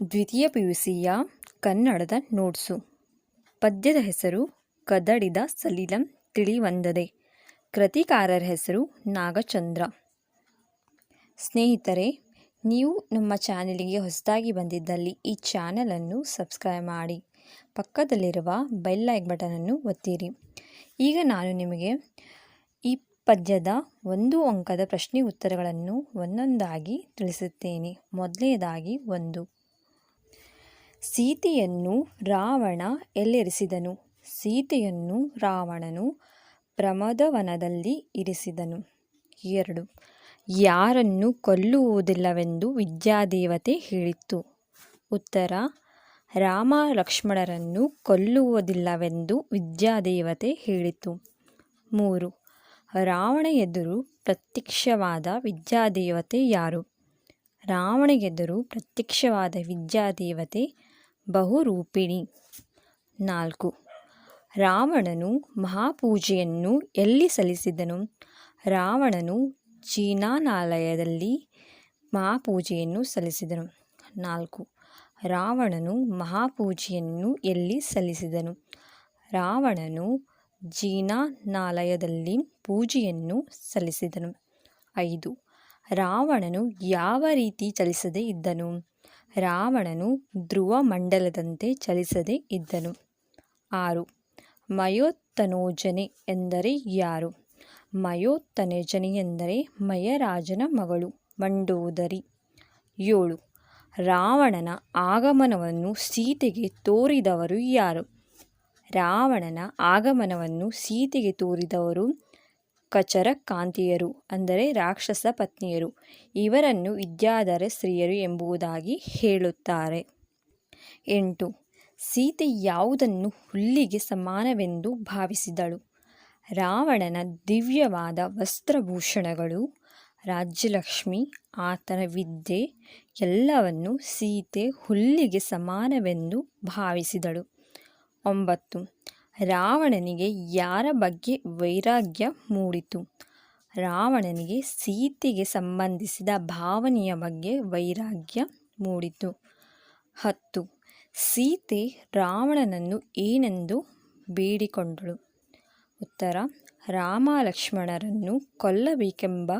ದ್ವಿತೀಯ P U ಸಿಯ ಕನ್ನಡದ ನೋಟ್ಸು. ಪದ್ಯದ ಹೆಸರು ಕದಡಿದ ಸಲಿಲಂ ತಿಳಿವಂದದೆ. ಕೃತಿಕಾರರ ಹೆಸರು ನಾಗಚಂದ್ರ. ಸ್ನೇಹಿತರೆ, ನೀವು ನಮ್ಮ ಚಾನಲಿಗೆ ಹೊಸದಾಗಿ ಬಂದಿದ್ದಲ್ಲಿ ಈ ಚಾನಲನ್ನು ಸಬ್ಸ್ಕ್ರೈಬ್ ಮಾಡಿ. ಪಕ್ಕದಲ್ಲಿರುವ ಬೆಲ್ ಲೈಕ್ ಬಟನನ್ನು ಒತ್ತಿರಿ. ಈಗ ನಾನು ನಿಮಗೆ ಈ ಪದ್ಯದ ಒಂದು ಅಂಕದ ಪ್ರಶ್ನೆ ಉತ್ತರಗಳನ್ನು ಒಂದೊಂದಾಗಿ ತಿಳಿಸುತ್ತೇನೆ. ಮೊದಲನೇದಾಗಿ ಒಂದು. ಸೀತೆಯನ್ನು ರಾವಣ ಎಲ್ಲಿರಿಸಿದನು. ಸೀತೆಯನ್ನು ರಾವಣನು ಪ್ರಮದವನದಲ್ಲಿ ಇರಿಸಿದನು. ಎರಡು. ಯಾರನ್ನು ಕೊಲ್ಲುವುದಿಲ್ಲವೆಂದು ವಿದ್ಯಾದೇವತೆ ಹೇಳಿತ್ತು. ಉತ್ತರ. ರಾಮ ಲಕ್ಷ್ಮಣರನ್ನು ಕೊಲ್ಲುವುದಿಲ್ಲವೆಂದು ವಿದ್ಯಾದೇವತೆ ಹೇಳಿತು ಮೂರು. ರಾವಣ ಎದುರು ಪ್ರತ್ಯಕ್ಷವಾದ ವಿದ್ಯಾದೇವತೆ ಯಾರು? ರಾವಣ ಎದುರು ಪ್ರತ್ಯಕ್ಷವಾದ ವಿದ್ಯಾದೇವತೆ ಬಹುರೂಪಿಣಿ. ನಾಲ್ಕು. ರಾವಣನು ಮಹಾಪೂಜೆಯನ್ನು ಎಲ್ಲಿ ಸಲ್ಲಿಸಿದನು? ರಾವಣನು ಚೀನಾನಾಲಯದಲ್ಲಿ ಮಹಾಪೂಜೆಯನ್ನು ಸಲ್ಲಿಸಿದನು. ನಾಲ್ಕು. ರಾವಣನು ಮಹಾಪೂಜೆಯನ್ನು ಎಲ್ಲಿ ಸಲ್ಲಿಸಿದನು? ರಾವಣನು ಜೀನಾನಾಲಯದಲ್ಲಿ ಪೂಜೆಯನ್ನು ಸಲ್ಲಿಸಿದನು. ಐದು. ರಾವಣನು ಯಾವ ರೀತಿ ಚಲಿಸದೇ ಇದ್ದನು? ರಾವಣನು ಧ್ರುವ ಮಂಡಲದಂತೆ ಚಲಿಸದೇ ಇದ್ದನು. ಆರು. ಮಯೋತ್ತನೋಜನೆ ಎಂದರೆ ಯಾರು? ಮಯೋತ್ತನೋಜನೆ ಎಂದರೆ ಮಯರಾಜನ ಮಗಳು, ಮಂಡೋದರಿ. ಏಳು. ರಾವಣನ ಆಗಮನವನ್ನು ಸೀತೆಗೆ ತೋರಿದವರು ಯಾರು? ರಾವಣನ ಆಗಮನವನ್ನು ಸೀತೆಗೆ ತೋರಿದವರು ಕಚರ ಕಾಂತಿಯರು, ಅಂದರೆ ರಾಕ್ಷಸ ಪತ್ನಿಯರು. ಇವರನ್ನು ವಿದ್ಯಾಧರ ಸ್ತ್ರೀಯರು ಎಂಬುದಾಗಿ ಹೇಳುತ್ತಾರೆ. ಎಂಟು. ಸೀತೆ ಯಾವುದನ್ನು ಹುಲ್ಲಿಗೆ ಸಮಾನವೆಂದು ಭಾವಿಸಿದಳು? ರಾವಣನ ದಿವ್ಯವಾದ ವಸ್ತ್ರಭೂಷಣಗಳು, ರಾಜ್ಯಲಕ್ಷ್ಮಿ, ಆತನ ವಿದ್ಯೆ, ಎಲ್ಲವನ್ನು ಸೀತೆ ಹುಲ್ಲಿಗೆ ಸಮಾನವೆಂದು ಭಾವಿಸಿದಳು. ಒಂಬತ್ತು. ರಾವಣನಿಗೆ ಯಾರ ಬಗ್ಗೆ ವೈರಾಗ್ಯ ಮೂಡಿತು? ರಾವಣನಿಗೆ ಸೀತೆಗೆ ಸಂಬಂಧಿಸಿದ ಭಾವನೆಯ ಬಗ್ಗೆ ವೈರಾಗ್ಯ ಮೂಡಿತು. ಹತ್ತು. ಸೀತೆ ರಾವಣನನ್ನು ಏನೆಂದು ಬೇಡಿಕೊಂಡಳು? ಉತ್ತರ. ರಾಮ ಲಕ್ಷ್ಮಣರನ್ನು ಕೊಲ್ಲಬೇಕೆಂಬ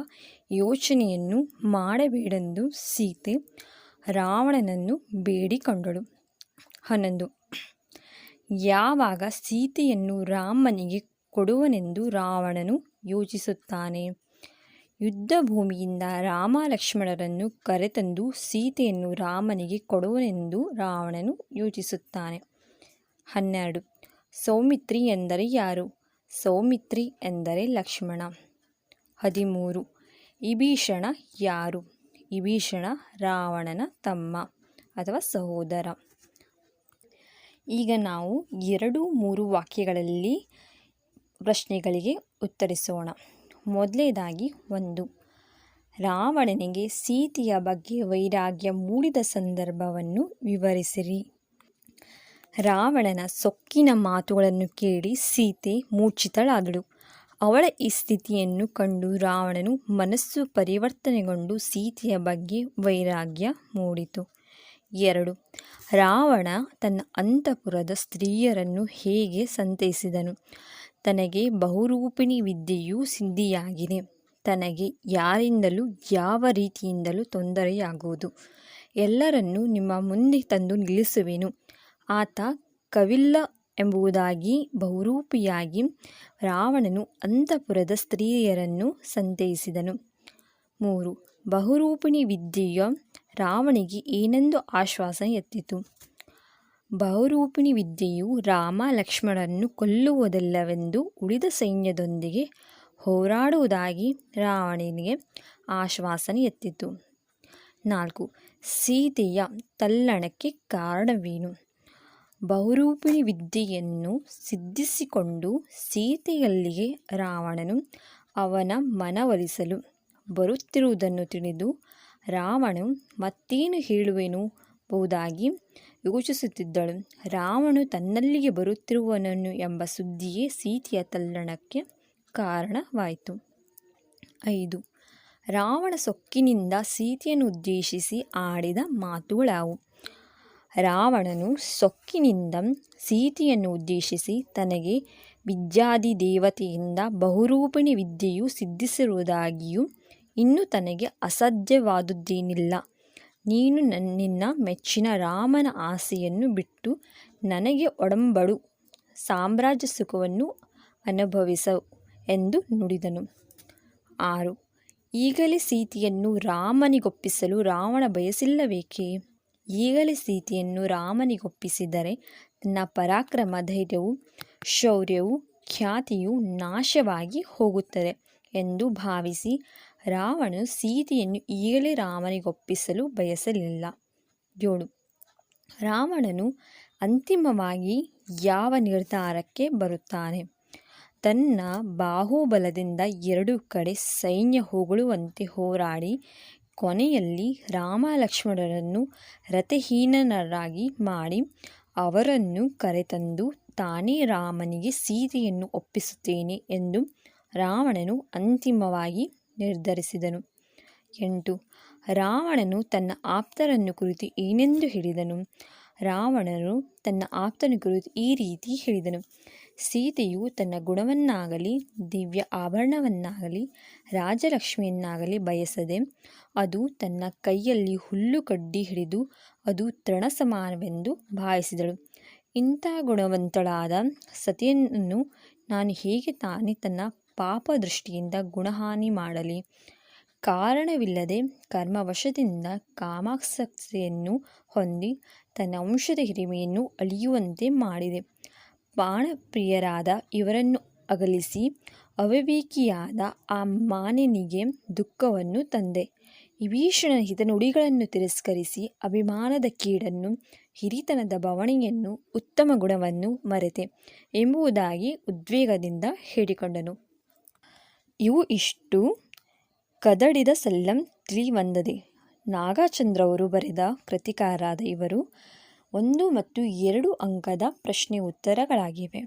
ಯೋಚನೆಯನ್ನು ಮಾಡಬೇಡೆಂದು ಸೀತೆ ರಾವಣನನ್ನು ಬೇಡಿಕೊಂಡಳು. ಹನ್ನೊಂದು. ಯಾವಾಗ ಸೀತೆಯನ್ನು ರಾಮನಿಗೆ ಕೊಡುವನೆಂದು ರಾವಣನು ಯೋಚಿಸುತ್ತಾನೆ. ಯುದ್ಧ ಭೂಮಿಯಿಂದ ರಾಮ ಲಕ್ಷ್ಮಣರನ್ನು ಕರೆತಂದು ಸೀತೆಯನ್ನು ರಾಮನಿಗೆ ಕೊಡುವನೆಂದು ರಾವಣನು ಯೋಚಿಸುತ್ತಾನೆ. ಹನ್ನೆರಡು. ಸೌಮಿತ್ರಿ ಎಂದರೆ ಯಾರು? ಸೌಮಿತ್ರಿ ಎಂದರೆ ಲಕ್ಷ್ಮಣ. ಹದಿಮೂರು. ವಿಭೀಷಣ ಯಾರು? ವಿಭೀಷಣ ರಾವಣನ ತಮ್ಮ ಅಥವಾ ಸಹೋದರ. ಈಗ ನಾವು ಎರಡು ಮೂರು ವಾಕ್ಯಗಳಲ್ಲಿ ಪ್ರಶ್ನೆಗಳಿಗೆ ಉತ್ತರಿಸೋಣ. ಮೊದಲನೇದಾಗಿ ಒಂದು. ರಾವಣನಿಗೆ ಸೀತೆಯ ಬಗ್ಗೆ ವೈರಾಗ್ಯ ಮೂಡಿದ ಸಂದರ್ಭವನ್ನು ವಿವರಿಸಿರಿ. ರಾವಣನ ಸೊಕ್ಕಿನ ಮಾತುಗಳನ್ನು ಕೇಳಿ ಸೀತೆ ಮೂರ್ಛಿತಳಾದಳು. ಅವಳ ಈ ಸ್ಥಿತಿಯನ್ನು ಕಂಡು ರಾವಣನು ಮನಸ್ಸು ಪರಿವರ್ತನೆಗೊಂಡು ಸೀತೆಯ ಬಗ್ಗೆ ವೈರಾಗ್ಯ ಮೂಡಿತು. ಎರಡು. ರಾವಣ ತನ್ನ ಅಂತಃಪುರದ ಸ್ತ್ರೀಯರನ್ನು ಹೇಗೆ ಸಂತೈಸಿದನು? ತನಗೆ ಬಹುರೂಪಿಣಿ ವಿದ್ಯೆಯು ಸಿದ್ಧಿಯಾಗಿದೆ. ತನಗೆ ಯಾರಿಂದಲೂ, ಯಾವ ರೀತಿಯಿಂದಲೂ ತೊಂದರೆಯಾಗುವುದು. ಎಲ್ಲರನ್ನೂ ನಿಮ್ಮ ಮುಂದೆ ತಂದು ನಿಲ್ಲಿಸುವೆನು. ಆತ ಕವಿಲ್ಲ ಎಂಬುದಾಗಿ ಬಹುರೂಪಿಯಾಗಿ ರಾವಣನು ಅಂತಃಪುರದ ಸ್ತ್ರೀಯರನ್ನು ಸಂತೈಸಿದನು. ಮೂರು. ಬಹುರೂಪಿಣಿ ವಿದ್ಯೆಯ ರಾವಣಿಗೆ ಏನೆಂದು ಆಶ್ವಾಸನೆ ಎತ್ತಿತು. ಬಹುರೂಪಿಣಿ ವಿದ್ಯೆಯು ರಾಮ ಲಕ್ಷ್ಮಣರನ್ನು ಕೊಲ್ಲುವುದಲ್ಲವೆಂದು ಉಳಿದ ಸೈನ್ಯದೊಂದಿಗೆ ಹೋರಾಡುವುದಾಗಿ ರಾವಣನಿಗೆ ಆಶ್ವಾಸನೆ ಎತ್ತಿತು. ನಾಲ್ಕು, ಸೀತೆಯ ತಲ್ಲಣಕ್ಕೆ ಕಾರಣವೇನು? ಬಹುರೂಪಿಣಿ ವಿದ್ಯೆಯನ್ನು ಸಿದ್ಧಿಸಿಕೊಂಡು ಸೀತೆಯಲ್ಲಿಗೆ ರಾವಣನು ಅವನ ಮನವೊಲಿಸಲು ಬರುತ್ತಿರುವುದನ್ನು ತಿಳಿದು ರಾವಣನು ಮತ್ತೇನು ಹೇಳುವೆನು ಬಹುದಾಗಿ ಯೋಚಿಸುತ್ತಿದ್ದಳು. ರಾವಣನು ತನ್ನಲ್ಲಿಗೆ ಬರುತ್ತಿರುವನನ್ನು ಎಂಬ ಸುದ್ದಿಯೇ ಸೀತೆಯ ತಲ್ಲಣಕ್ಕೆ ಕಾರಣವಾಯಿತು. ಐದು. ರಾವಣ ಸೊಕ್ಕಿನಿಂದ ಸೀತೆಯನ್ನು ಉದ್ದೇಶಿಸಿ ಆಡಿದ ಮಾತುಗಳಾವು. ರಾವಣನು ಸೊಕ್ಕಿನಿಂದ ಸೀತೆಯನ್ನು ಉದ್ದೇಶಿಸಿ ತನಗೆ ವಿದ್ಯಾದಿ ದೇವತೆಯಿಂದ ಬಹುರೂಪಿಣಿ ವಿದ್ಯೆಯು ಸಿದ್ಧಿಸಿರುವುದಾಗಿಯೂ ಇನ್ನು ತನಗೆ ಅಸಾಧ್ಯವಾದುದೇನಿಲ್ಲ ನೀನು ನಿನ್ನ ಮೆಚ್ಚಿನ ರಾಮನ ಆಸೆಯನ್ನು ಬಿಟ್ಟು ನನಗೆ ಒಡಂಬಡು, ಸಾಮ್ರಾಜ್ಯ ಸುಖವನ್ನು ಅನುಭವಿಸು ಎಂದು ನುಡಿದನು. ಆರು, ಈಗಲೇ ಸೀತೆಯನ್ನು ರಾಮನಿಗೊಪ್ಪಿಸಲು ರಾವಣ ಬಯಸಿಲ್ಲಬೇಕೇ ಈಗಲೇ ಸೀತೆಯನ್ನು ರಾಮನಿಗೊಪ್ಪಿಸಿದರೆ ತನ್ನ ಪರಾಕ್ರಮ, ಧೈರ್ಯವು, ಶೌರ್ಯವು, ಖ್ಯಾತಿಯು ನಾಶವಾಗಿ ಹೋಗುತ್ತದೆ ಎಂದು ಭಾವಿಸಿ ರಾವಣನು ಸೀತೆಯನ್ನು ಈಗಲೇ ರಾಮನಿಗೊಪ್ಪಿಸಲು ಬಯಸಲಿಲ್ಲ. ಏಳು ರಾವಣನು ಅಂತಿಮವಾಗಿ ಯಾವ ನಿರ್ಧಾರಕ್ಕೆ ಬರುತ್ತಾನೆ? ತನ್ನ ಬಾಹುಬಲದಿಂದ ಎರಡು ಕಡೆ ಸೈನ್ಯ ಹೊಗಳುವಂತೆ ಹೋರಾಡಿ ಕೊನೆಯಲ್ಲಿ ರಾಮ ಲಕ್ಷ್ಮಣರನ್ನು ರಥಹೀನರಾಗಿ ಮಾಡಿ ಅವರನ್ನು ಕರೆತಂದು ತಾನೇ ರಾಮನಿಗೆ ಸೀತೆಯನ್ನು ಒಪ್ಪಿಸುತ್ತೇನೆ ಎಂದು ರಾವಣನು ಅಂತಿಮವಾಗಿ ನಿರ್ಧರಿಸಿದನು. ಎಂಟು, ರಾವಣನು ತನ್ನ ಆಪ್ತರನ್ನು ಕುರಿತು ಏನೆಂದು ಹೇಳಿದನು? ರಾವಣನು ತನ್ನ ಆಪ್ತನ ಕುರಿತು ಈ ರೀತಿ ಹೇಳಿದನು. ಸೀತೆಯು ತನ್ನ ಗುಣವನ್ನಾಗಲಿ, ದಿವ್ಯ ಆಭರಣವನ್ನಾಗಲಿ, ರಾಜಲಕ್ಷ್ಮಿಯನ್ನಾಗಲಿ ಬಯಸದೆ, ಅದು ತನ್ನ ಕೈಯಲ್ಲಿ ಹುಲ್ಲು ಕಡ್ಡಿ ಹಿಡಿದು ಅದು ತೃಣ ಸಮಾನವೆಂದು ಭಾವಿಸಿದಳು. ಇಂಥ ಗುಣವಂತಳಾದ ಸತಿಯನ್ನು ನಾನು ಹೇಗೆ ತಾನೇ ತನ್ನ ಪಾಪ ದೃಷ್ಟಿಯಿಂದ ಗುಣಹಾನಿ ಮಾಡಲಿ. ಕಾರಣವಿಲ್ಲದೆ ಕರ್ಮವಶದಿಂದ ಕಾಮಾಸಕ್ತಿಯನ್ನು ಹೊಂದಿ ತನ್ನ ವಂಶದ ಹಿರಿಮೆಯನ್ನು ಅಳಿಯುವಂತೆ ಮಾಡಿದೆ. ಬಾಣಪ್ರಿಯರಾದ ಇವರನ್ನು ಅಗಲಿಸಿ ಅವಿವೇಕಿಯಾದ ಆ ಮಾನಿನಿಗೆ ದುಃಖವನ್ನು ತಂದೆ. ವಿಭೀಷಣನ ಹಿತನುಡಿಗಳನ್ನು ತಿರಸ್ಕರಿಸಿ ಅಭಿಮಾನದ ಕೀಡನ್ನು, ಹಿರಿತನದ ಬವಣೆಯನ್ನು, ಉತ್ತಮ ಗುಣವನ್ನು ಮರೆತೆ ಎಂಬುದಾಗಿ ಉದ್ವೇಗದಿಂದ ಹೇಳಿಕೊಂಡನು. ಇವು ಇಷ್ಟು. ಕದಡಿದ ಸಲ್ಲಂ ತಿಳಿವಂದದೆ ನಾಗಚಂದ್ರವರು ಬರೆದ ಕೃತಿಕಾರಾದ ಇವರು ಒಂದು ಮತ್ತು ಎರಡು ಅಂಕದ ಪ್ರಶ್ನೆ ಉತ್ತರಗಳಾಗಿವೆ.